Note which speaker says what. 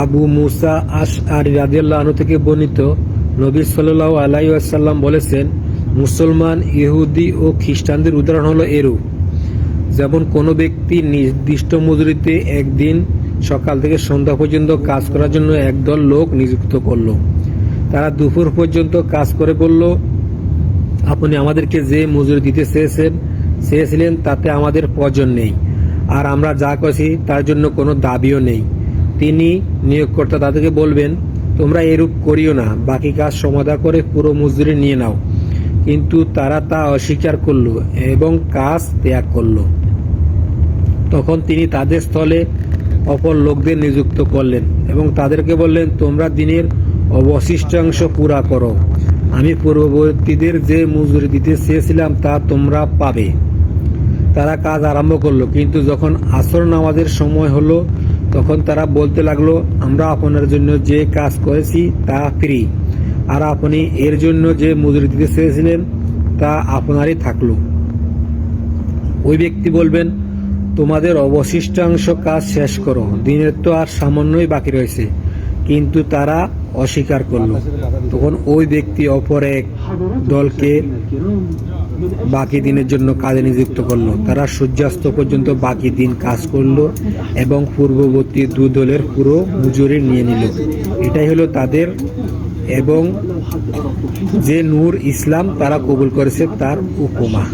Speaker 1: আবু মুসা আশ আর রাদিয়াল্লাহ আনু থেকে বর্ণিত, নবী সাল্লাহ আলাই আসাল্লাম বলেছেন, মুসলমান, ইহুদি ও খ্রিস্টানদের উদাহরণ হলো এরূপ। যেমন কোনো ব্যক্তি নির্দিষ্ট মজুরিতে একদিন সকাল থেকে সন্ধ্যা পর্যন্ত কাজ করার জন্য একদল লোক নিযুক্ত করল। তারা দুপুর পর্যন্ত কাজ করে বলল, আপনি আমাদেরকে যে মজুরি দিতে চেয়েছেন, চেয়েছিলেন তাতে আমাদের প্রয়োজন নেই। আর আমরা যা করছি তার জন্য কোনো দাবিও নেই। তিনি নিয়োগকর্তা তাদেরকে বলবেন, তোমরা এরূপ করিও না। বাকি কাজ সমাধা করে পুরো মজুরি নিয়ে নাও। কিন্তু তারা তা অস্বীকার করল এবং কাজ ত্যাগ করল। তখন তিনি তাদের স্থলে অপর লোকদের নিযুক্ত করলেন এবং তাদেরকে বললেন, তোমরা দিনের অবশিষ্টাংশ পুরা করো। আমি পূর্ববর্তীদের যে মজুরি দিতে চেয়েছিলাম তা তোমরা পাবে। তারা কাজ আরম্ভ করল, কিন্তু যখন আসর নামাজের সময় হলো তখন তারা বলতে লাগল, আমরা আপনার জন্য যে কাজ করেছি তা ফ্রি। আর আপনি এর জন্য যে মজুরি দিতে চেয়েছিলেন তা আপনারই থাকল। ওই ব্যক্তি বলবেন, তোমাদের অবশিষ্টাংশ কাজ শেষ করো, দিনের তো আর সামান্যই বাকি রয়েছে। কিন্তু তারা অস্বীকার করল। তখন ওই ব্যক্তি অপর এক দলকে বাকি দিনের জন্য কাজে নিযুক্ত করল। তারা সূর্যাস্ত পর্যন্ত বাকি দিন কাজ করল এবং পূর্ববর্তী দু দলের পুরো মজুরি নিয়ে নিল। এটাই হলো তাদের এবং যে নূর ইসলাম তারা কবুল করেছে তার উপমা।